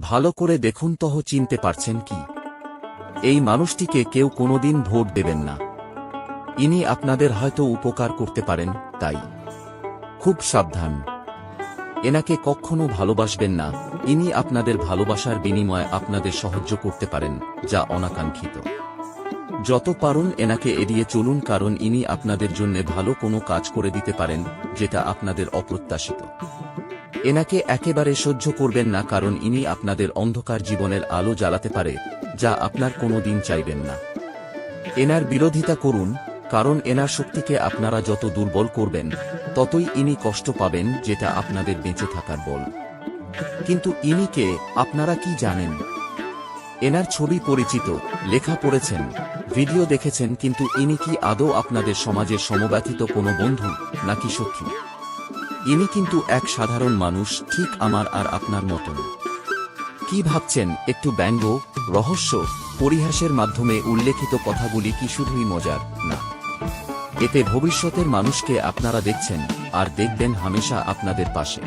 ভালো করে দেখুন তহ চিনতে পারছেন কি? এই মানুষটিকে কেউ কোনোদিন ভোট দেবেন না। ইনি আপনাদের হয়তো উপকার করতে পারেন, তাই। খুব সাবধান। এনাকে কখনো ভালোবাসবেন না। ইনি আপনাদের ভালোবাসার বিনিময়ে আপনাদের সাহায্য করতে পারেন, যা অনাকাঙ্ক্ষিত। যত পারুন এনাকে এড়িয়ে চলুন, কারণ ইনি আপনাদের জন্য ভালো কোনো কাজ করে দিতে পারেন, যেটা আপনাদের অপ্রত্যাশিত। এনাকে একেবারে সহ্য করবেন না কারণ ইনি আপনাদের অন্ধকার জীবনের আলো জ্বালাতে পারে, যা আপনার কোনো দিন চাইবেন না। এনার বিরোধিতা করুন, কারণ এনার শক্তিকে আপনারা যত দুর্বল করবেন, ততই ইনি কষ্ট পাবেন, যেটা আপনাদের বেঁচে থাকার বল। কিন্তু ইনিকে আপনারা কি জানেন? এনার ছবি পরিচিত, লেখা পড়েছেন, ভিডিও দেখেছেন, কিন্তু ইনি কি আদৌ আপনাদের সমাজের সমব্যথিত কোনো বন্ধু, নাকি শত্রু ইনি কিন্তু এক সাধারণ মানুষ, ঠিক আমার আর আপনার মতন। কি ভাবছেন, একটু ব্যঙ্গ, রহস্য, পরিহাসের মাধ্যমে উল্লেখিত কথাগুলি কি শুধুই মজার? না। এতে ভবিষ্যতের মানুষকে আপনারা দেখছেন, আর দেখবেন হামেশা আপনাদের পাশে।